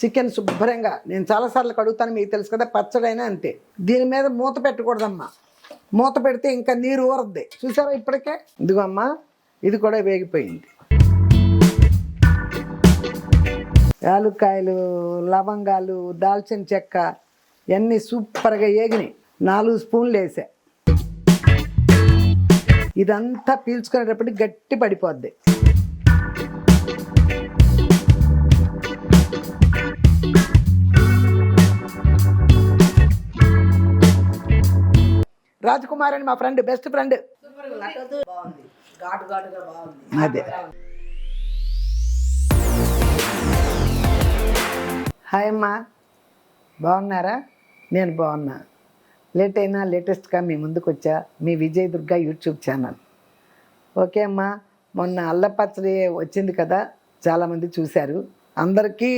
Chicken శుభ్రంగా. నేను చాలాసార్లు కడుగుతాను మీకు తెలుసు కదా పచ్చడైనా అంతే. దీని మీద మూత పెట్టకూడదమ్మా. మూత పెడితే ఇంకా నీరు ఊరద్ది. చూసారా ఇప్పటికే? ఇదిగో అమ్మా ఇది కూడా వేగిపోయింది. యాలుక్కాయలు లవంగాలు దాల్చిన చెక్క ఇవన్నీ సూపర్గా ఏగినాయి. నాలుగు స్పూన్లు వేసా. ఇదంతా పీల్చుకునేటప్పటికి గట్టి పడిపోద్ది. రాజకుమార్ అని మా ఫ్రెండ్ బెస్ట్ ఫ్రెండ్. అదే. హాయ్ అమ్మా. బాగున్నారా? నేను బాగున్నా. లేట్ అయినా లేటెస్ట్గా మీ ముందుకు వచ్చా మీ Vijay Durga YouTube channel. Okay అమ్మా. మొన్న అల్లపచ్చడి వచ్చింది కదా చాలామంది చూశారు. అందరికీ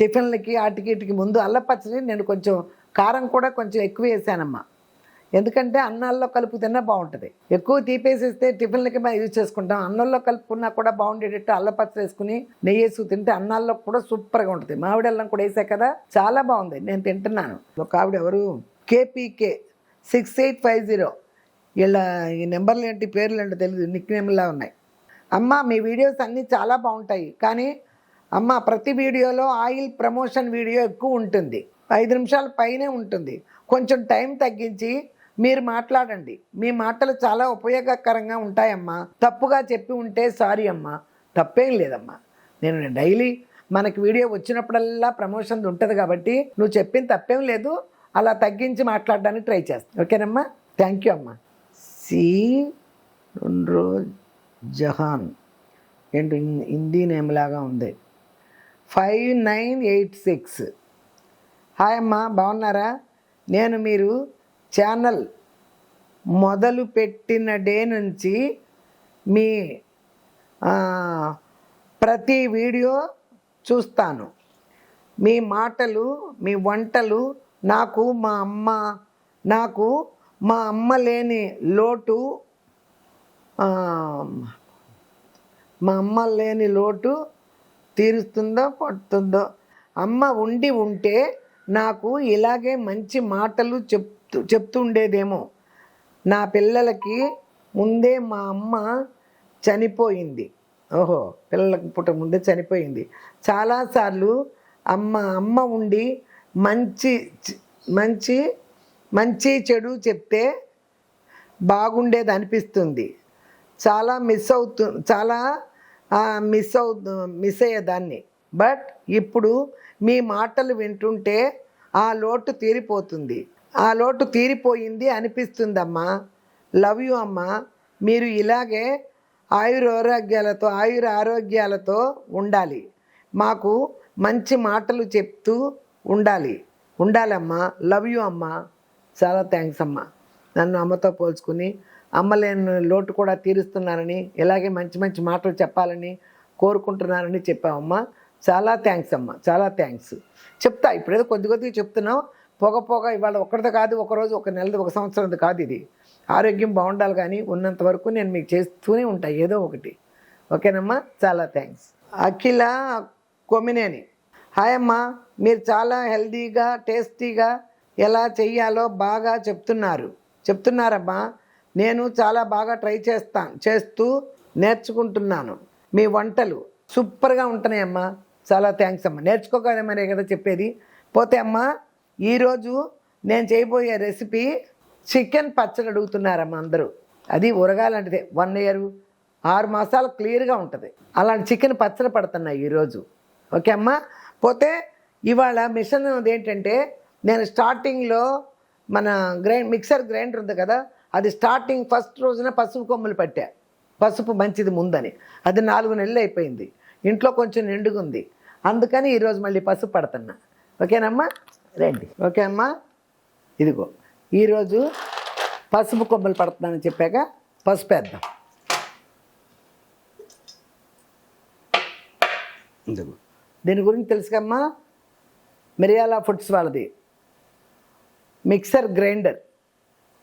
టిఫిన్లకి ఆటికి ఇటుకి ముందు అల్లపచ్చడి నేను కొంచెం కారం కూడా కొంచెం ఎక్కువ వేసానమ్మా. ఎందుకంటే అన్నాల్లో కలుపు తిన్నా బాగుంటుంది. ఎక్కువ తీపేసేస్తే టిఫిన్లకి మనం యూజ్ చేసుకుంటాం. అన్నంలో కలుపుకున్నా కూడా బాగుండేటట్టు అల్లపచ్చలు వేసుకుని నెయ్యి వేసుకు తింటే అన్నాల్లో కూడా సూపర్గా ఉంటుంది. మామిడి అల్లం కూడా వేసా కదా చాలా బాగుంది. నేను తింటున్నాను. ఒక ఆవిడ ఎవరు? KPK six eight five zero. వీళ్ళ ఈ నెంబర్లు ఏంటి పేర్లు ఏంటో తెలియదు నిక్ నేమ్లా ఉన్నాయి. అమ్మ మీ వీడియోస్ అన్నీ చాలా బాగుంటాయి. కానీ అమ్మ ప్రతి వీడియోలో ఆయిల్ ప్రమోషన్ వీడియో ఎక్కువ ఉంటుంది. ఐదు నిమిషాల పైనే ఉంటుంది. కొంచెం టైం తగ్గించి మీరు మాట్లాడండి. మీ మాటలు చాలా ఉపయోగకరంగా ఉంటాయమ్మా. తప్పుగా చెప్పి ఉంటే సారీ అమ్మా. తప్పేం లేదమ్మా. నేను డైలీ మనకి వీడియో వచ్చినప్పుడల్లా ప్రమోషన్ ఉంటుంది కాబట్టి నువ్వు చెప్పిన తప్పేం లేదు. అలా తగ్గించి మాట్లాడడానికి ట్రై చేస్తాను ఓకేనమ్మా? థ్యాంక్ యూ అమ్మా. సి రెండు జహాన్. ఏంటి? హిందీ నేమ్ లాగా ఉంది. Five nine eight six. Hi అమ్మా బాగున్నారా? నేను మీరు ఛానల్ మొదలు పెట్టిన డే నుంచి మీ ప్రతి వీడియో చూస్తాను. మీ మాటలు మీ వంటలు నాకు మా అమ్మ నాకు మా అమ్మ లేని లోటు మా అమ్మ లేని లోటు తీరుస్తుందో పడుతుందో. అమ్మ ఉండి ఉంటే నాకు ఇలాగే మంచి మాటలు చెప్తూ చెప్తుండేదేమో. నా పిల్లలకి ముందే మా అమ్మ చనిపోయింది. ఓహో పిల్లలకు పుట్ట ముందే చనిపోయింది. చాలాసార్లు అమ్మ అమ్మ ఉండి మంచి మంచి మంచి చెడు చెప్తే బాగుండేది అనిపిస్తుంది. చాలా మిస్ అవుతు చాలా మిస్ అవుతు మిస్ అయ్యేదాన్ని. బట్ ఇప్పుడు మీ మాటలు వింటుంటే ఆ లోటు తీరిపోతుంది. ఆ లోటు తీరిపోయింది అనిపిస్తుందమ్మా. లవ్ యూ అమ్మా. మీరు ఇలాగే ఆయురారోగ్యాలతో ఆయుర ఆరోగ్యాలతో ఉండాలి. మాకు మంచి మాటలు చెప్తూ ఉండాలి. ఉండాలమ్మా. లవ్ యూ అమ్మా. చాలా థ్యాంక్స్ అమ్మా. నన్ను అమ్మతో పోల్చుకుని అమ్మ లేని లోటు కూడా తీరుస్తున్నానని ఇలాగే మంచి మంచి మాటలు చెప్పాలని కోరుకుంటున్నానని చెప్పావమ్మా. చాలా థ్యాంక్స్ అమ్మా. చాలా థ్యాంక్స్. చెప్తా ఇప్పుడేదో కొద్ది కొద్దిగా చెప్తున్నావు. పొగ పొగ ఇవాళ ఒక్కరిది కాదు ఒకరోజు ఒక నెలది ఒక సంవత్సరంది కాదు ఇది. ఆరోగ్యం బాగుండాలి కానీ ఉన్నంత వరకు నేను మీకు చేస్తూనే ఉంటా ఏదో ఒకటి. ఓకేనమ్మా? చాలా థ్యాంక్స్. అఖిల కొమినేని. హాయ్ అమ్మా మీరు చాలా హెల్తీగా టేస్టీగా ఎలా చెయ్యాలో బాగా చెప్తున్నారు. చెప్తున్నారమ్మా నేను చాలా బాగా ట్రై చేస్తాను చేస్తూ నేర్చుకుంటున్నాను. మీ వంటలు సూపర్గా ఉంటున్నాయమ్మా. చాలా థ్యాంక్స్ అమ్మా. నేర్చుకోగలమనే కదా చెప్పేది? పోతే అమ్మా ఈరోజు నేను చేయబోయే రెసిపీ చికెన్ పచ్చడి అడుగుతున్నారమ్మా అందరూ. అది ఉరగాలంటిదే వన్ ఇయర్ ఆరు మాసాలు క్లియర్గా ఉంటుంది. అలాంటి చికెన్ పచ్చడి పడుతున్నాయి ఈరోజు ఓకే అమ్మా? పోతే ఇవాళ మిషన్ ఏంటంటే నేను స్టార్టింగ్లో మన గ్రైండ్ మిక్సర్ గ్రైండర్ ఉంది కదా అది స్టార్టింగ్ ఫస్ట్ రోజున పసుపు కొమ్ములు పట్టా. పసుపు మంచిది ముందని. అది నాలుగు నెలలు అయిపోయింది. ఇంట్లో కొంచెం నిండుగుంది. అందుకని ఈరోజు మళ్ళీ పసుపు పడుతున్నా. ఓకేనమ్మా? రండి. ఓకే అమ్మా? ఇదిగో ఈరోజు పసుపు కొమ్మలు పడుతున్నానని చెప్పాక పసుపు వేద్దాం. ఇదిగో దీని గురించి తెలుసుకమ్మా? మిరియాల ఫుడ్స్ వాళ్ళది. Mixer grinder.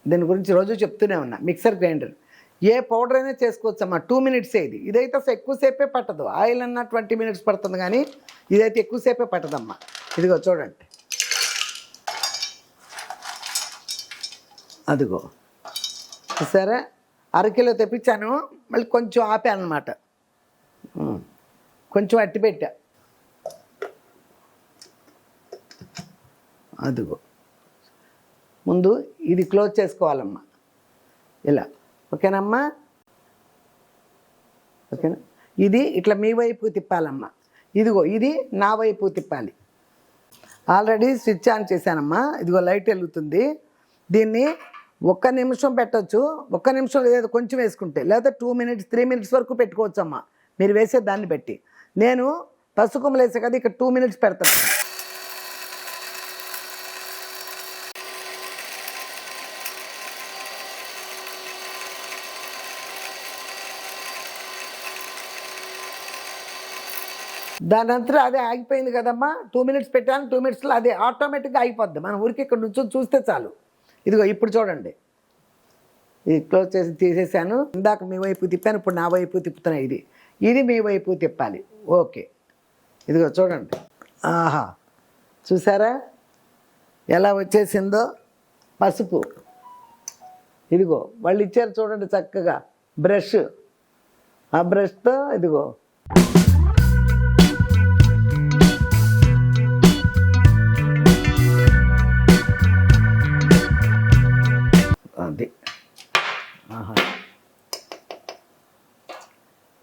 దీని గురించి రోజు చెప్తూనే ఉన్నా మిక్సర్ గ్రైండర్. ఏ పౌడర్ అయినా చేసుకోవచ్చమ్మా టూ మినిట్సే ఇది. ఇదైతే అసలు ఎక్కువసేపే పట్టదు. ఆయిల్ అన్న ట్వంటీ మినిట్స్ పడుతుంది కానీ ఇదైతే ఎక్కువసేపే పట్టదమ్మా. ఇదిగో చూడండి. అదిగో. సరే అరకిలో తెప్పించాను. మళ్ళీ కొంచెం ఆపాను అనమాట కొంచెం అట్టి పెట్టా. అదిగో. ముందు ఇది క్లోజ్ చేసుకోవాలమ్మా. ఇలా. ఓకేనమ్మా? ఓకేనా? ఇది ఇట్లా మీ వైపు తిప్పాలమ్మా. ఇదిగో ఇది నా వైపు తిప్పాలి. ఆల్రెడీ స్విచ్ ఆన్ చేశానమ్మా. ఇదిగో లైట్ వెలుగుతుంది. దీన్ని ఒక్క నిమిషం పెట్టొచ్చు. ఒక్క నిమిషం లేదా కొంచెం వేసుకుంటే. లేదా టూ మినిట్స్ త్రీ మినిట్స్ వరకు పెట్టుకోవచ్చు అమ్మ మీరు వేసే దాన్ని బట్టి. నేను పసుకుమలు వేసే కదా ఇక్కడ టూ మినిట్స్ పెడతాను. దాని అంతా అదే ఆగిపోయింది కదమ్మా. టూ మినిట్స్ పెట్టాను టూ మినిట్స్లో అదే ఆటోమేటిక్గా ఆగిపోద్ది మనం ఊరికి ఇక్కడ నుంచి చూస్తే చాలు. ఇదిగో ఇప్పుడు చూడండి. ఇది క్లోజ్ చేసి తీసేసాను. ఇందాక మీ వైపు తిప్పాను ఇప్పుడు నా వైపు తిప్పుతున్నా ఇది. ఇది మీ వైపు తిప్పాలి. ఓకే. ఇదిగో చూడండి. ఆహా. చూసారా? ఎలా వచ్చేసిందో? పసుపు. ఇదిగో వాళ్ళు ఇచ్చారు చూడండి చక్కగా. బ్రష్. ఆ బ్రష్తో ఇదిగో.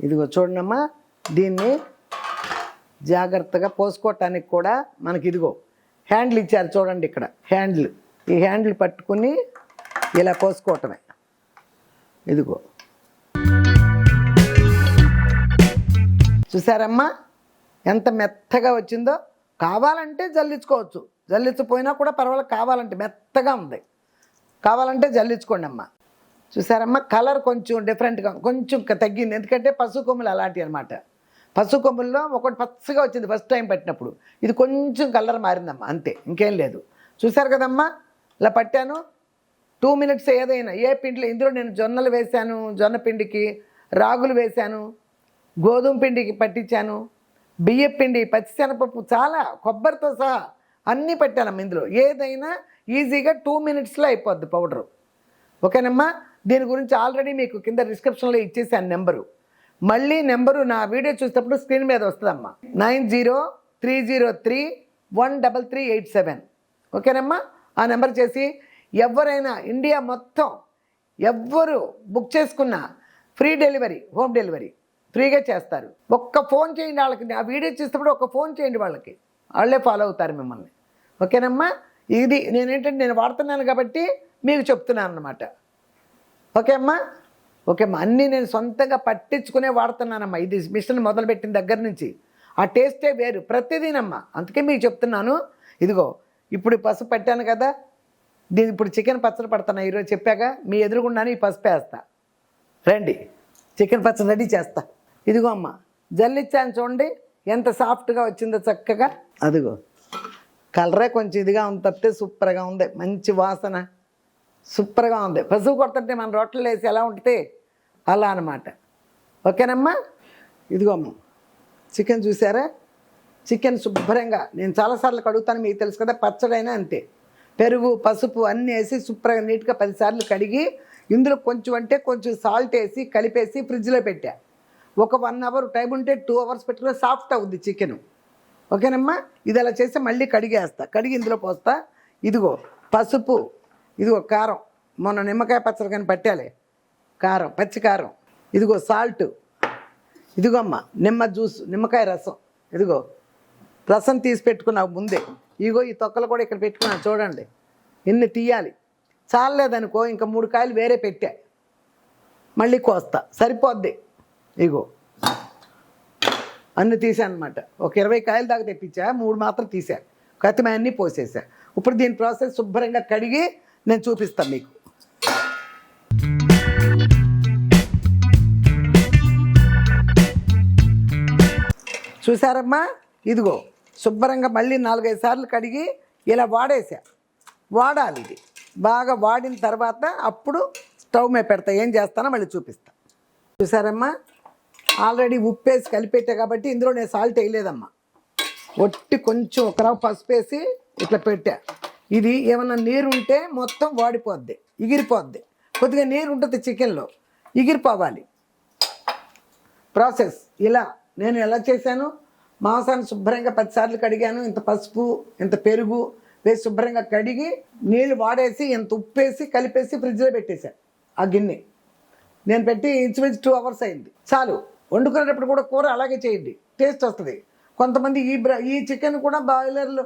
ఇదిగో చూడండమ్మా దీన్ని జాగ్రత్తగా పోసుకోవటానికి కూడా మనకి ఇదిగో హ్యాండిల్ ఇచ్చారు చూడండి ఇక్కడ హ్యాండిల్. ఈ హ్యాండిల్ పట్టుకుని ఇలా పోసుకోవటమే. ఇదిగో. చూసారమ్మా? ఎంత మెత్తగా వచ్చిందో? కావాలంటే జల్లించుకోవచ్చు. జల్లించపోయినా కూడా పర్వాలేదు కావాలంటే మెత్తగా ఉంది. కావాలంటే జల్లించుకోండి అమ్మా చూసారమ్మా? కలర్ కొంచెం డిఫరెంట్గా కొంచెం తగ్గింది. ఎందుకంటే పసుపు కొమ్ములు అలాంటివి అనమాట పసుపు కొమ్ముల్లో ఒకటి పచ్చగా వచ్చింది ఫస్ట్ టైం పెట్టినప్పుడు. ఇది కొంచెం కలర్ మారిందమ్మా. అంతే. ఇంకేం లేదు. చూసారు కదమ్మా? ఇలా పట్టాను. టూ మినిట్స్ ఏదైనా. ఏ పిండిలో? ఇందులో నేను జొన్నలు వేశాను. జొన్న పిండికి రాగులు వేశాను. గోధుమ పిండికి పట్టించాను. బియ్య పిండి పచ్చిశనపప్పు చాలా కొబ్బరితో సహా అన్నీ పట్టానమ్మా ఇందులో. ఏదైనా ఈజీగా టూ మినిట్స్లో అయిపోద్ది పౌడరు ఓకేనమ్మా? దీని గురించి ఆల్రెడీ మీకు కింద డిస్క్రిప్షన్లో ఇచ్చేసాను నెంబరు. మళ్ళీ నెంబరు నా వీడియో చూసేటప్పుడు స్క్రీన్ మీద వస్తుందమ్మా. Nine zero three zero three one double three eight seven. ఓకేనమ్మా? ఆ నెంబర్ చేసి ఎవరైనా ఇండియా మొత్తం ఎవ్వరు బుక్ చేసుకున్నా ఫ్రీ డెలివరీ హోమ్ డెలివరీ ఫ్రీగా చేస్తారు. ఒక్క ఫోన్ చేయండి వాళ్ళకి. ఆ వీడియో చూసినప్పుడు ఒక ఫోన్ చేయండి వాళ్ళకి. వాళ్ళే ఫాలో అవుతారు మిమ్మల్ని. ఓకేనమ్మా? ఇది నేనేంటంటే నేను వాడుతున్నాను కాబట్టి మీకు చెప్తున్నాను అన్నమాట. ఓకే అమ్మా? ఓకే అమ్మా అన్నీ నేను సొంతంగా పట్టించుకునే వాడుతున్నానమ్మా. ఇది మిషన్ మొదలుపెట్టిన దగ్గర నుంచి. ఆ టేస్టే వేరు ప్రతిదీనమ్మా. అందుకే మీకు చెప్తున్నాను. ఇదిగో ఇప్పుడు పసుపు పెట్టాను కదా దీని ఇప్పుడు చికెన్ పచ్చడి పడుతున్నా ఈరోజు చెప్పాక మీ ఎదురుగుండానే ఈ పసుపు వేస్తా. రండి చికెన్ పచ్చడి రెడీ చేస్తా. ఇదిగో అమ్మ జల్లిచ్చాను చూడండి ఎంత సాఫ్ట్గా వచ్చిందో చక్కగా. అదిగో కలరే కొంచెం ఇదిగా ఉంది తప్పితే సూపర్గా ఉంది. మంచి వాసన. సూపర్గా ఉంది. పసుపు కొడుతుంటే మన రొట్టెలు వేసి ఎలా ఉంటే అలా అనమాట ఓకేనమ్మా? ఇదిగో అమ్మ చికెన్ చూసారా? చికెన్ శుభ్రంగా. నేను చాలాసార్లు కడుగుతాను మీకు తెలుసు కదా పచ్చడైనా అంతే. పెరుగు పసుపు అన్నీ వేసి శుభ్రంగా నీట్గా పదిసార్లు కడిగి ఇందులో కొంచెం అంటే కొంచెం సాల్ట్ వేసి కలిపేసి ఫ్రిడ్జ్లో పెట్టా. ఒక వన్ అవర్ టైం ఉంటే టూ అవర్స్ పెట్టుకుని సాఫ్ట్ అవుద్ది చికెన్. ఓకేనమ్మా? ఇది అలా చేస్తే మళ్ళీ కడిగేస్తా. కడిగి ఇందులో పోస్తా. ఇదిగో పసుపు ఇదిగో కారం. మొన్న నిమ్మకాయ పచ్చడి కానీ పట్టాలి. కారం పచ్చి కారం. ఇదిగో సాల్ట్ ఇదిగో అమ్మ నిమ్మ జ్యూస్ నిమ్మకాయ రసం. ఇదిగో రసం తీసి పెట్టుకున్నా ముందే. ఇగో ఈ తొక్కలు కూడా ఇక్కడ పెట్టుకున్నాను చూడండి. ఇన్ని తీయాలి. చాలలేదనుకో ఇంకా మూడు కాయలు వేరే పెట్టా. మళ్ళీ కోస్తా. సరిపోద్ది. ఇగో అన్ని తీసా అనమాట ఒక ఇరవై కాయలు దాకా తెప్పించా మూడు మాత్రం తీసా. కొత్తమే అన్నీ పోసేసా. ఇప్పుడు దీని ప్రాసెస్ శుభ్రంగా కడిగి నేను చూపిస్తాను మీకు. చూసారమ్మా ఇదిగో శుభ్రంగా మళ్ళీ నాలుగైదు సార్లు కడిగి ఇలా వాడేసా వాడాలి ఇది. బాగా వాడిన తర్వాత అప్పుడు స్టవ్ మీద పెడతా. ఏం చేస్తానో మళ్ళీ చూపిస్తా. చూసారమ్మా ఆల్రెడీ ఉప్పేసి కలిపెట్టా కాబట్టి ఇందులో నేను సాల్ట్ వేయలేదమ్మా. ఒట్టి కొంచెం ఒక రవ్వ పసుపు వేసి ఇట్లా పెట్టా. ఇది ఏమన్నా నీరు ఉంటే మొత్తం వాడిపోద్ది ఎగిరిపోద్ది కొద్దిగా నీరు ఉంటుంది చికెన్లో ఎగిరిపోవాలి ప్రాసెస్ ఇలా నేను ఎలా చేశాను? మాంసాన్ని శుభ్రంగా పదిసార్లు కడిగాను ఇంత పసుపు ఇంత పెరుగు వేసి శుభ్రంగా కడిగి నీళ్ళు వాడేసి ఇంత ఉప్పేసి కలిపేసి ఫ్రిడ్జ్లో పెట్టేశాను ఆ గిన్నె. నేను పెట్టి ఇంచుమించు టూ అవర్స్ అయింది. చాలు. వండుకునేటప్పుడు కూడా కూర అలాగే చేయండి. టేస్ట్ వస్తుంది. కొంతమంది ఈ బ్ర ఈ చికెన్ కూడా బాయిలర్లో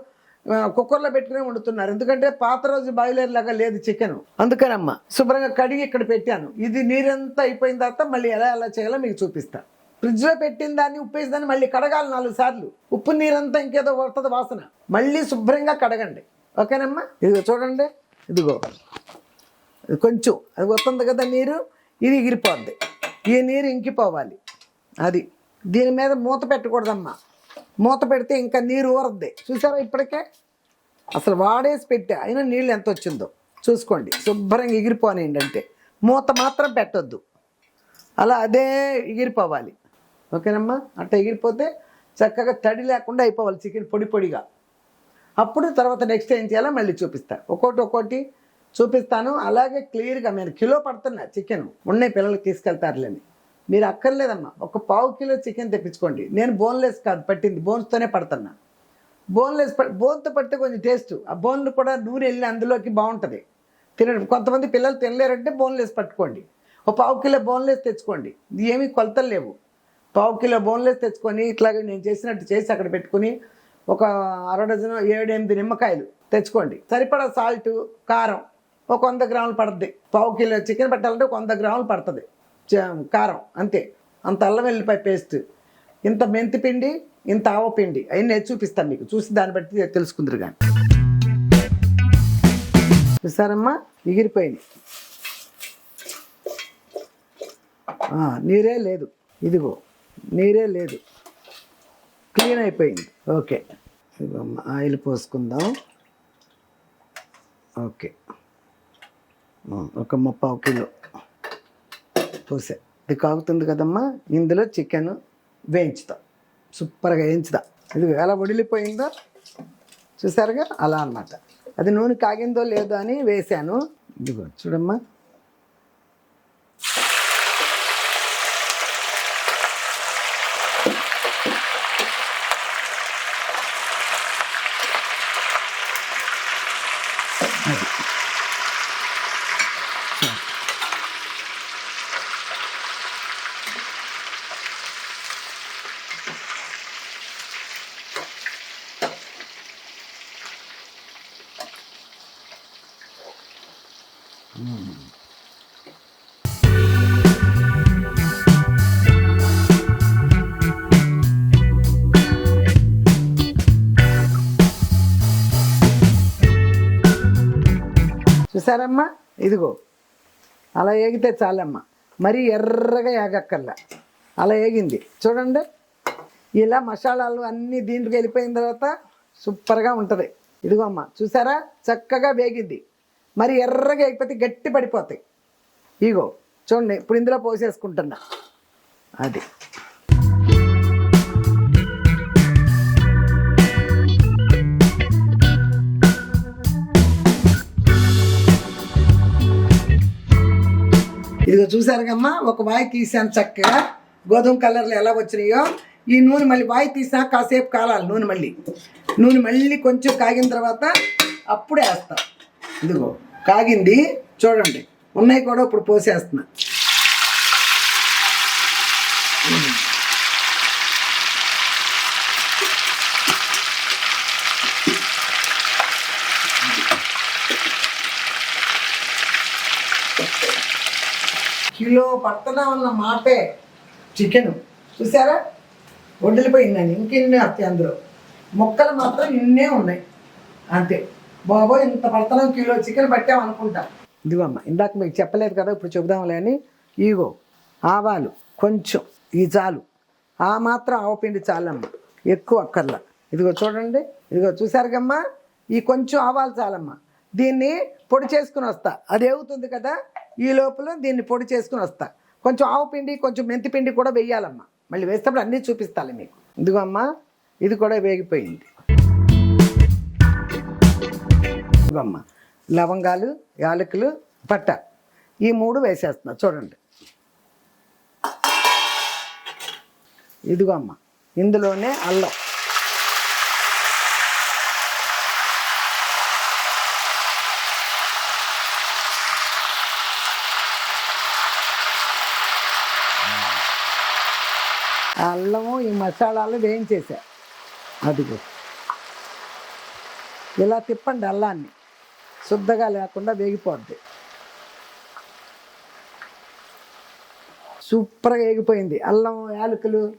కుక్కర్లో పెట్టుకుని వండుతున్నారు. ఎందుకంటే పాత రోజు బాయిలర్ లాగా లేదు చికెన్ అందుకనమ్మా. శుభ్రంగా కడిగి ఇక్కడ పెట్టాను. ఇది నీరంతా అయిపోయిన తర్వాత మళ్ళీ ఎలా ఎలా చేయాలో మీకు చూపిస్తా. ఫ్రిడ్జ్లో పెట్టిన దాన్ని ఉప్పేసి దాన్ని మళ్ళీ కడగాలి నాలుగు సార్లు. ఉప్పు నీరంతా ఇంకేదో పడుతుంది వాసన. మళ్ళీ శుభ్రంగా కడగండి. ఓకేనమ్మా? ఇదిగో చూడండి. ఇదిగో. ఇది కొంచెం. అది వస్తుంది కదా నీరు. ఇది ఎగిరిపోద్ది ఈ నీరు ఇంకిపోవాలి. అది. దీని మీద మూత పెట్టకూడదమ్మా. మూత పెడితే ఇంకా నీరు ఊరద్ది. చూసారా ఇప్పటికే? అసలు వాడేసి పెట్టా. అయినా నీళ్ళు ఎంత వచ్చిందో. చూసుకోండి. శుభ్రంగా ఎగిరిపోనేయండి అంటే మూత మాత్రం పెట్టొద్దు. అలా అదే ఎగిరిపోవాలి. ఓకేనమ్మా? అట్లా ఎగిరిపోతే చక్కగా తడి లేకుండా అయిపోవాలి చికెన్ పొడి పొడిగా. అప్పుడు తర్వాత నెక్స్ట్ ఏం చేయాలో మళ్ళీ చూపిస్తా. ఒక్కోటి ఒక్కోటి చూపిస్తాను. అలాగే క్లియర్గా మీరు కిలో పడుతున్నా చికెన్. ఉన్నాయి పిల్లలకి తీసుకెళ్తారులేని మీరు అక్కర్లేదమ్మా ఒక పావు కిలో చికెన్ తెప్పించుకోండి. నేను బోన్లెస్ కాదు పట్టింది. బోన్స్తోనే పడుతున్నా. బోన్లెస్ బోన్తో పడితే కొంచెం టేస్ట్. ఆ బోన్లు కూడా నూనె వెళ్ళి అందులోకి బాగుంటుంది. తినడం కొంతమంది పిల్లలు తినలేరంటే బోన్లెస్ పట్టుకోండి. ఒక పావు కిలో బోన్లెస్ తెచ్చుకోండి. ఏమీ కొలతలు లేవు. పావు కిలో బోన్లెస్ తెచ్చుకొని ఇట్లాగే నేను చేసినట్టు చేసి అక్కడ పెట్టుకుని ఒక అర డజన్ ఏడు ఎనిమిది నిమ్మకాయలు తెచ్చుకోండి. సరిపడా సాల్ట్ కారం ఒక వంద గ్రాములు పడుతుంది పావు కిలో చికెన్ పెట్టాలంటే ఒక వంద గ్రాములు పడుతుంది. కారం అంతే. అంత అల్లం వెల్లిపాయ పేస్ట్ ఇంత మెంతి పిండి ఇంత ఆవ పిండి. అవి నేను చూపిస్తాను మీకు. చూసి దాన్ని బట్టి తెలుసుకుందరు కానీ చూసారమ్మా? ఎగిరిపోయింది. నీరే లేదు. ఇదిగో నీరే లేదు. క్లీన్ అయిపోయింది. ఓకే. ఇదిగో అమ్మ, ఆయిల్ పోసుకుందాం. ఓకే. ఒక ముప్పావు కిలో. పోసే. ఇది కాగుతుంది కదమ్మా? ఇందులో చికెన్ వేయించుతా. సూపర్గా వేయించుదా ఇది ఎలా వడిలిపోయిందో చూసారుగా? అలా అన్నమాట. అది నూనె కాగిందో లేదో అని వేసాను. ఇదిగో చూడమ్మా. చూసారమ్మా ఇదిగో. అలా ఏగితే చాలమ్మా. మరీ ఎర్రగా ఏగక్కర్లా. అలా ఏగింది. చూడండి. ఇలా మసాలాలు అన్నీ దీంట్లోకి వెళ్ళిపోయిన తర్వాత సూపర్గా ఉంటుంది. ఇదిగో అమ్మ. చూసారా? చక్కగా వేగింది. మరి ఎర్రగా అయిపోతే గట్టి పడిపోతాయి. ఇగో. చూడండి. ఇప్పుడు ఇందులో పోసేసుకుంటున్నా. అది. ఇదిగో చూసారు కమ్మా ఒక వాయి తీసాను చక్కగా. గోధుమ కలర్లో ఎలా వచ్చినాయో. ఈ నూనె మళ్ళీ వాయి తీసా కాసేపు కాలాలి నూనె మళ్ళీ. నూనె మళ్ళీ కొంచెం కాగిన తర్వాత అప్పుడే వేస్తాం. ఇదిగో కాగింది చూడండి. ఉన్నాయి కూడా ఇప్పుడు పోసేస్తున్నా. కిలో పడుతున్నా ఉన్న మాటే చికెన్. చూసారా? వడ్డలిపోయిందని ఇంకెన్ని వస్తాయి అందులో? మొక్కలు మాత్రం ఇన్నే ఉన్నాయి. అంతే. బాబోయ్ ఇంత పడుతున్నాం కిలో చికెన్ పట్టాం అనుకుంటా. ఇదిగో ఇందాక మీకు చెప్పలేదు కదా ఇప్పుడు చెబుదాంలే అని. ఇగో ఆవాలు కొంచెం ఈ చాలు. ఆ మాత్రం ఆవపిండి చాలమ్మ. ఎక్కువ అక్కర్లా. ఇదిగో చూడండి. ఇదిగో చూసారు కమ్మా? ఈ కొంచెం ఆవాలు చాలమ్మా. దీన్ని పొడి చేసుకుని వస్తా. అది అవుతుంది కదా? ఈ లోపల దీన్ని పొడి చేసుకుని వస్తా. కొంచెం ఆవు పిండి కొంచెం మెంతి పిండి కూడా వేయాలమ్మా. మళ్ళీ వేసేటప్పుడు అన్నీ చూపిస్తాను మీకు. ఇదిగో అమ్మా ఇది కూడా వేగిపోయింది. ఇదిగో అమ్మా లవంగాలు యాలకులు పట్ట. ఈ మూడు వేసేస్తున్నా చూడండి. ఇదిగో అమ్మ ఇందులోనే అల్లం ఆ అల్లము ఈ మసాలాలు వేయించేసా. అదిగో. ఇలా తిప్పండి అల్లాన్ని. శుద్ధగా లేకుండా వేగిపోద్ది. సూపర్గా వేగిపోయింది. అల్లం యాలకులు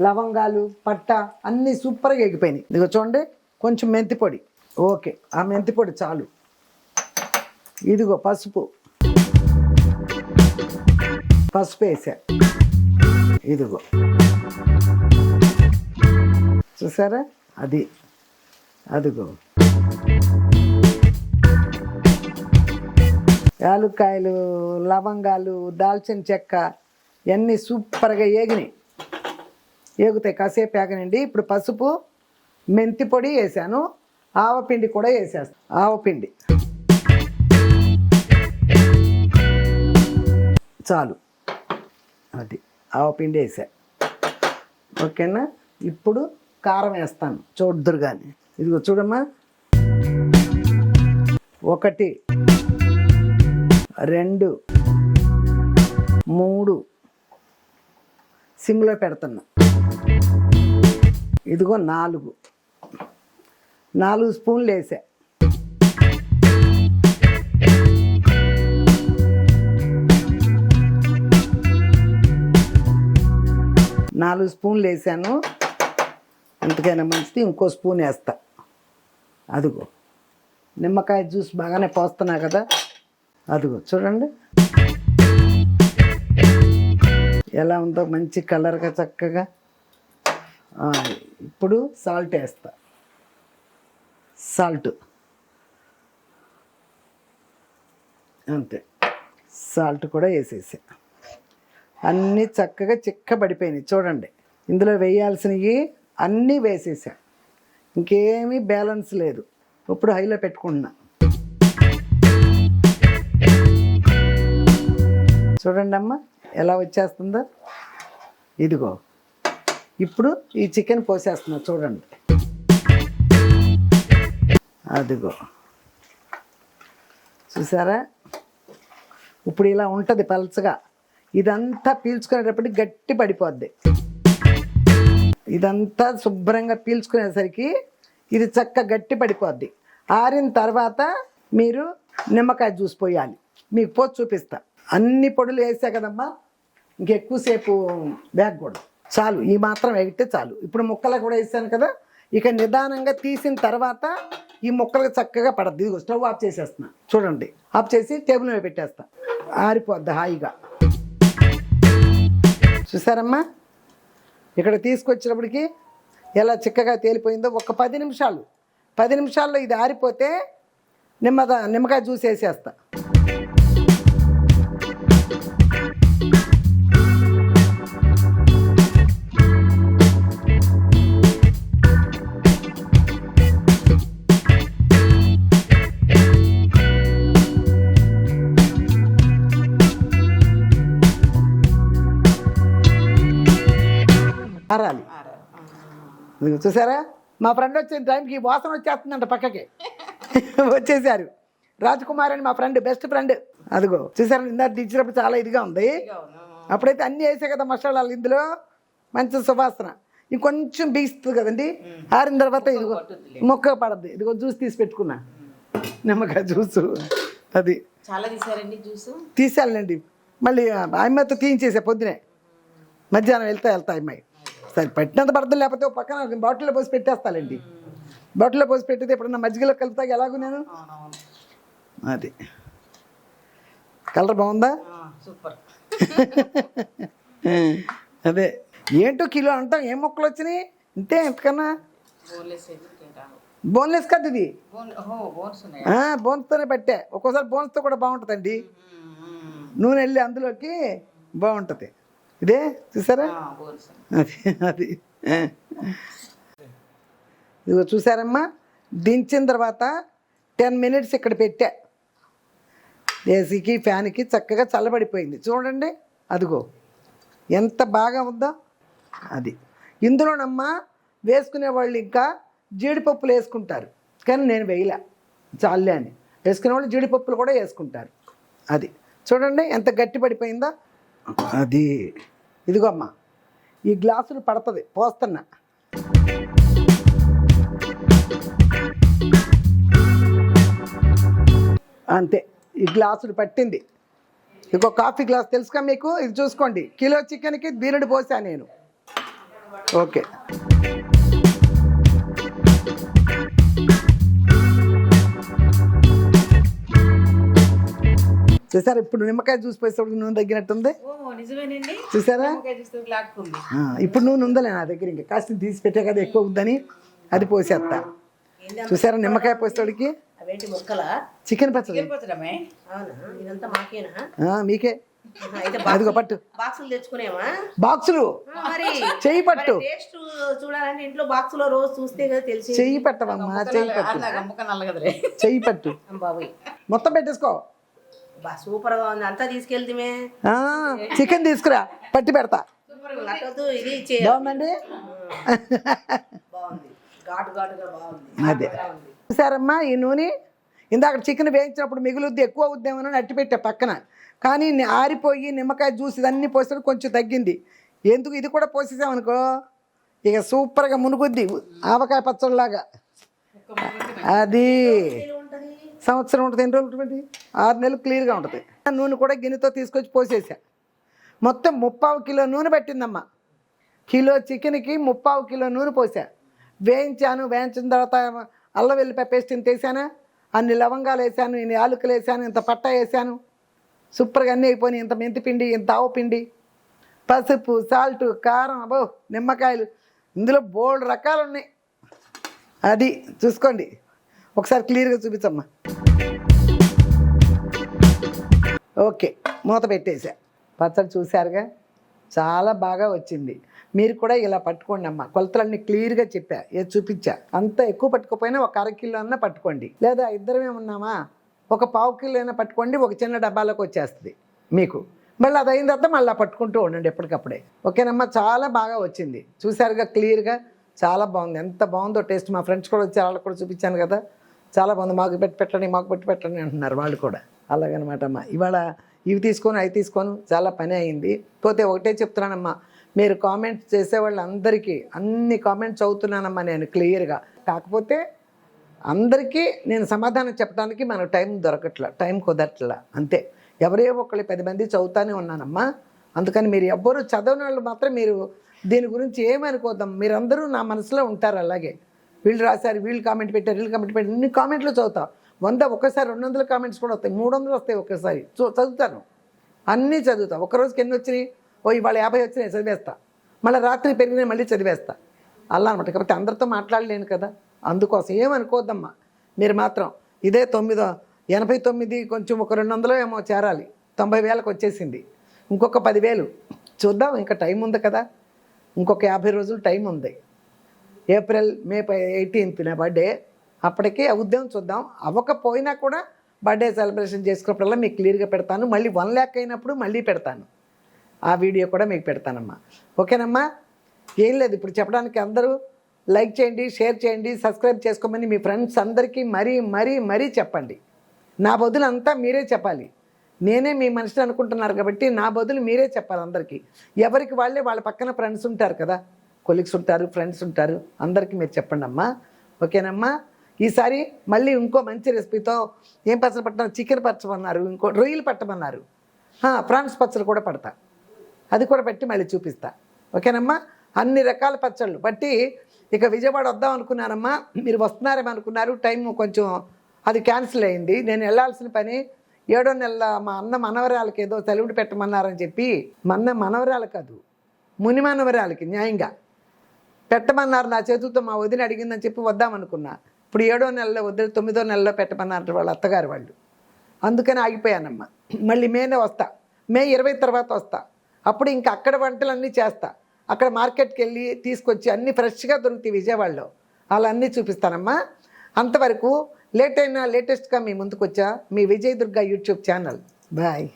లవంగాలు పట్ట అన్నీ సూపర్గా వేగిపోయినాయి. ఇదిగో చూడండి కొంచెం మెంతి పొడి. ఓకే ఆ మెంతి పొడి చాలు. ఇదిగో పసుపు. పసుపు వేసా. ఇదిగో. చూసారా? అది. అదిగో. యాలుక్కాయలు లవంగాలు దాల్చిన చెక్క ఇవన్నీ సూపర్గా ఏగినాయి. ఏగుతాయి. కాసేపు ఏగనండి. ఇప్పుడు పసుపు మెంతి పొడి వేసాను. ఆవపిండి కూడా వేసేస్తాను ఆవపిండి చాలు. అది. ఆవపిండి వేసా. ఓకేనా? ఇప్పుడు కారం వేస్తాను చూద్దరు కానీ ఇదిగో చూడమ్మా. ఒకటి రెండు మూడు. సిమ్లో పెడుతున్నా. ఇదిగో నాలుగు. నాలుగు స్పూన్లు వేసా. నాలుగు స్పూన్లు వేసాను. అంతకైనా మంచిది ఇంకో స్పూన్ వేస్తా. అదిగో. నిమ్మకాయ జ్యూస్ బాగానే పోస్తున్నా కదా. అదిగో చూడండి. ఎలా ఉందో మంచి కలర్గా చక్కగా. ఇప్పుడు సాల్ట్ వేస్తా. సాల్ట్. అంతే. సాల్ట్ కూడా వేసేసా. అన్నీ చక్కగా చిక్కబడిపోయినాయి. చూడండి. ఇందులో వేయాల్సినవి అన్నీ వేసేసా. ఇంకేమీ బ్యాలెన్స్ లేదు. ఇప్పుడు హైలో పెట్టుకుంటున్నా. చూడండి అమ్మ ఎలా వచ్చేస్తుందో? ఇదిగో. ఇప్పుడు ఈ చికెన్ పోసేస్తున్నా చూడండి. అదిగో. చూసారా? ఇప్పుడు ఇలా ఉంటుంది పలచగా. ఇదంతా పీల్చుకునేటప్పటికి గట్టి పడిపోద్ది. ఇదంతా శుభ్రంగా పీల్చుకునేసరికి ఇది చక్క గట్టి పడిపోద్ది. ఆరిన తర్వాత మీరు నిమ్మకాయ జ్యూస్ పోయాలి. మీకు పోసి చూపిస్తా. అన్ని పొడులు వేసా కదమ్మా ఇంకెక్కువసేపు వేగకూడదు చాలు ఈ మాత్రం వేగితే చాలు. ఇప్పుడు ముక్కలు కూడా వేసాను కదా ఇక నిదానంగా తీసిన తర్వాత ఈ ముక్కలకు చక్కగా పడద్దు. ఇదిగో స్టవ్ ఆఫ్ చేసేస్తున్నా. చూడండి ఆఫ్ చేసి టేబుల్ మీద పెట్టేస్తా. ఆరిపోద్ది హాయిగా. చూసారమ్మా? ఇక్కడ తీసుకొచ్చినప్పటికీ ఎలా చిక్కగా తేలిపోయిందో ఒక పది నిమిషాలు. పది నిమిషాల్లో ఇది ఆరిపోతే నిమ్మద నిమ్మకాయ జ్యూస్ వేసేస్తా. ఆరాలి చూసారా? మా ఫ్రెండ్ వచ్చిన టైంకి వాసన వచ్చేస్తుందంట పక్కకి. వచ్చేసారు. రాజ్కుమార్ అని మా ఫ్రెండ్ బెస్ట్ ఫ్రెండ్ అదిగో చూసారా? ఇందాక దించినప్పుడు చాలా ఇదిగా ఉంది. అప్పుడైతే అన్నీ వేసే కదా మసాలాలు ఇందులో. మంచి సువాసన. ఇంకొంచెం బిగిస్తుంది కదండి. ఆరిన తర్వాత ఇదిగో మొక్క పడద్ది. ఇదిగో జ్యూస్ తీసి పెట్టుకున్నా. నిమ్మకాయ జ్యూస్ అది. చాలా తీసారండి జ్యూస్ తీసేయాలండి మళ్ళీ అమ్మాయితో తీయించేసా పొద్దునే. మధ్యాహ్నం వెళ్తా వెళ్తా అమ్మాయి సరే పెట్టినంత పడదు లేకపోతే పక్కన బాటిల్లో పోసి పెట్టేస్తానండి బాటిల్లో పోసి పెట్టితే ఎప్పుడన్నా మజ్జిగలో కలుపుతాక ఎలాగూ నేను? అది. కలర్ బాగుందా? సూపర్. అదే. ఏంటో కిలో అంటాం ఏం మొక్కలు వచ్చినాయి? ఇంతే ఎంతకన్నా బోన్లెస్ కదా ఇది. బోన్స్తోనే పెట్టే. ఒక్కోసారి బోన్స్తో కూడా బాగుంటుందండి. నూనె వెళ్ళి అందులోకి బాగుంటుంది. ఇదే చూసారా? అది అది. ఇదిగో చూసారమ్మా? దించిన తర్వాత టెన్ మినిట్స్ ఇక్కడ పెట్టా. ఏసీకి ఫ్యాన్కి చక్కగా చల్లబడిపోయింది. చూడండి అదిగో. ఎంత బాగా ఉందో అది. ఇందులోనమ్మా వేసుకునే వాళ్ళు ఇంకా జీడిపప్పులు వేసుకుంటారు. కానీ నేను వేయలే. చాలే అని. వేసుకునే వాళ్ళు జీడిపప్పులు కూడా వేసుకుంటారు. అది. చూడండి ఎంత గట్టి పడిపోయిందో అది ఇదిగో అమ్మా ఈ గ్లాసులు పడుతుంది పోస్తున్నా. అంతే ఈ గ్లాసులు పట్టింది. ఇంకో కాఫీ గ్లాస్ తెలుసుగా మీకు? ఇది చూసుకోండి కిలో చికెన్కి బీరడు పోసా నేను. ఓకే. చూసారా? ఇప్పుడు నిమ్మకాయ జ్యూస్ పోసేటప్పుడు నూనె తగ్గినట్టుంది. చూసారా? నిమ్మకాయ చూస్తే లాక్కుంది. ఆ, ఇప్పుడు నూనె ఉందలే నా దగ్గర ఇంకా. కాస్త తీసి పెట్టే కదా ఎక్కువ ఉందని అది పోసేస్తా చూసారా నిమ్మకాయ పోసేవాడికి అవేంటి ముక్కలా? చికెన్ పచ్చడి. వెళ్ళిపోతున్నామే అవునా? ఇదంతా మాకేనా? ఆ, మీకే. అదిగో పట్టు. బాక్సులు. తెచ్చుకునేమా బాక్సులు చెయ్యి పట్టు. టేస్ట్ చూడాలంటే ఇంట్లో బాక్స్లో రోజు చూస్తే కదా తెలిసి చెయ్యి పట్టవమ్మా చెయ్యి పట్టు. చెయ్యి పట్టు. మొత్తం పెట్టేసుకో. సూపర్గా ఉంది. అంతా తీసుకెళ్తేమే. ఆ, చికెన్ తీసుకురా. పట్టి పెడతా. బాగుందండి? అదే. చూసారమ్మా ఈ నూనె? ఇందాక చికెన్ వేయించినప్పుడు మిగులుద్ది ఎక్కువ అవుద్దేమో అట్టి పెట్టా పక్కన. కానీ ఆరిపోయి నిమ్మకాయ జ్యూస్ ఇదన్నీ పోసేది కొంచెం తగ్గింది. ఎందుకు? ఇది కూడా పోసేసామనుకో. ఇక సూపర్గా మునుగుద్ది. ఆవకాయ పచ్చడిలాగా అది. సంవత్సరం ఉంటుంది ఎన్ని రోజులు ఉంటుంది? ఆరు నెలలు క్లియర్గా ఉంటుంది. నూనె కూడా గిన్నెతో తీసుకొచ్చి పోసేసా. మొత్తం ముప్పావు కిలో నూనె పెట్టిందమ్మ. కిలో చికెన్కి ముప్పావు కిలో నూనె పోసా. వేయించాను వేయించిన తర్వాత అల్ల వెల్లిపాయ పేస్ట్ ఇంత అన్ని లవంగాలు వేసాను ఇన్ని ఆలుకలు వేసాను ఇంత పట్ట వేసాను. సూపర్గా అన్నీ అయిపోయినాయి. ఇంత మెంతి పిండి ఇంత ఆవు పిండి. పసుపు సాల్ట్ కారం అబో నిమ్మకాయలు. ఇందులో బోల్డ్ రకాలు ఉన్నాయి అది చూసుకోండి. ఒకసారి క్లియర్గా చూపించమ్మా. ఓకే మూత పెట్టేసా పచ్చడి చూశారుగా? చాలా బాగా వచ్చింది. మీరు కూడా ఇలా పట్టుకోండి అమ్మా కొలతలన్నీ క్లియర్గా చెప్పా. ఏది చూపించా. అంత ఎక్కువ పట్టుకోపోయినా ఒక అర కిలో అన్నా పట్టుకోండి. లేదా ఇద్దరమే ఉన్నామా? ఒక పావు కిలో అయినా పట్టుకోండి ఒక చిన్న డబ్బాలోకి వచ్చేస్తుంది మీకు. మళ్ళీ అది అయిన తర్వాత మళ్ళీ పట్టుకుంటూ ఉండండి ఎప్పటికప్పుడే. ఓకేనమ్మా? చాలా బాగా వచ్చింది. చూశారుగా క్లియర్గా? చాలా బాగుంది. ఎంత బాగుందో టేస్ట్. మా ఫ్రెండ్స్ కూడా వచ్చి వాళ్ళకి కూడా చూపించాను కదా. చాలా బాగుంది. మాకు పెట్టి పెట్టండి మాకు పెట్టి పెట్టండి అంటున్నారు వాళ్ళు కూడా. అలాగనమాటమ్మా ఇవాళ ఇవి తీసుకొని అవి తీసుకొని చాలా పని అయింది. పోతే ఒకటే చెప్తున్నానమ్మా. మీరు కామెంట్స్ చేసే వాళ్ళందరికీ అన్ని కామెంట్స్ చదువుతున్నానమ్మా నేను క్లియర్గా. కాకపోతే అందరికీ నేను సమాధానం చెప్పడానికి మనకు టైం దొరకట్లా టైం కుదరట్లా అంతే. ఎవరే ఒకళ్ళు పది మంది చదువుతానే ఉన్నానమ్మా. అందుకని మీరు ఎవ్వరు చదవని వాళ్ళు మాత్రం మీరు దీని గురించి ఏమనుకోద్దాం? మీరందరూ నా మనసులో ఉంటారు అలాగే. వీళ్ళు రాశారు వీళ్ళు కామెంట్ పెట్టారు వీళ్ళు కామెంట్ పెట్టారు ఇన్ని కామెంట్లు చదువుతాం వంద ఒకసారి రెండు వందల కామెంట్స్ కూడా వస్తాయి. మూడు వందలు వస్తాయి ఒకసారి చూ- చదువుతాను. అన్నీ చదువుతా. ఒక రోజుకి ఎన్ని వచ్చినాయి? ఓ ఇవాళ యాభై వచ్చినాయి చదివేస్తా. మళ్ళీ రాత్రి పెరిగిన మళ్ళీ చదివేస్తా. అలా అనమాట కాబట్టి అందరితో మాట్లాడలేను కదా. అందుకోసం ఏమనుకోద్దమ్మా మీరు మాత్రం ఇదే తొమ్మిదో ఎనభై తొమ్మిది కొంచెం ఒక రెండు వందలు ఏమో చేరాలి. తొంభై వేలకు వచ్చేసింది. ఇంకొక పదివేలు. చూద్దాం ఇంకా టైం ఉంది కదా. ఇంకొక యాభై రోజులు టైం ఉంది. ఏప్రిల్ మే ఎయిటీన్త్ నా బర్త్డే. అప్పటికే ఉద్యమం చూద్దాం. అవ్వకపోయినా కూడా బర్త్డే సెలబ్రేషన్ చేసుకున్నప్పుడల్లా మీకు క్లియర్గా పెడతాను. మళ్ళీ వన్ ల్యాక్ అయినప్పుడు మళ్ళీ పెడతాను. ఆ వీడియో కూడా మీకు పెడతానమ్మా. ఓకేనమ్మా? ఏం లేదు ఇప్పుడు చెప్పడానికి అందరూ లైక్ చేయండి షేర్ చేయండి సబ్స్క్రైబ్ చేసుకోమని మీ ఫ్రెండ్స్ అందరికీ మరీ మరీ మరీ చెప్పండి. నా బదులు అంతా మీరే చెప్పాలి. నేనే మీ మనిషిని అనుకుంటున్నారు కాబట్టి నా బదులు మీరే చెప్పాలి అందరికీ. ఎవరికి వాళ్ళే వాళ్ళ పక్కన ఫ్రెండ్స్ ఉంటారు కదా. కొలీగ్స్ ఉంటారు ఫ్రెండ్స్ ఉంటారు. అందరికీ మీరు చెప్పండి అమ్మా ఓకేనమ్మా? ఈసారి మళ్ళీ ఇంకో మంచి రెసిపీతో ఏం పచ్చడి పట్టమన్నారు? చికెన్ పచ్చమన్నారు ఇంకో రొయ్యలు పట్టమన్నారు. ప్రాన్స్ పచ్చడి కూడా పడతా. అది కూడా పెట్టి మళ్ళీ చూపిస్తా. ఓకేనమ్మా? అన్ని రకాల పచ్చళ్ళు. బట్టి ఇక విజయవాడ వద్దాం అనుకున్నానమ్మా. మీరు వస్తున్నారేమో అనుకున్నారు. టైం కొంచెం అది క్యాన్సిల్ అయింది. నేను వెళ్ళాల్సిన పని ఏడో నెల మా అన్న మనవరాలకి ఏదో సెలవుడు పెట్టమన్నారని చెప్పి మా అన్న మనవరాలు కాదు ముని మనవరాలకి న్యాయంగా పెట్టమన్నారు. నా చేతులతో మా వదిన అడిగిందని చెప్పి వద్దామనుకున్నా ఇప్పుడు ఏడో నెలలో వదిలి తొమ్మిదో నెలలో పెట్టమన్నారు వాళ్ళ అత్తగారు వాళ్ళు. అందుకని ఆగిపోయానమ్మా. మళ్ళీ మేనే వస్తా. మే ఇరవై తర్వాత వస్తా. అప్పుడు ఇంకా అక్కడ వంటలన్నీ చేస్తా. అక్కడ మార్కెట్కి వెళ్ళి తీసుకొచ్చి అన్నీ ఫ్రెష్గా దొరుకుతాయి విజయవాడలో. అలా అన్నీ చూపిస్తానమ్మా. అంతవరకు లేట్ అయినా లేటెస్ట్గా మీ ముందుకు వచ్చా మీ Vijay Durga YouTube channel. Bye.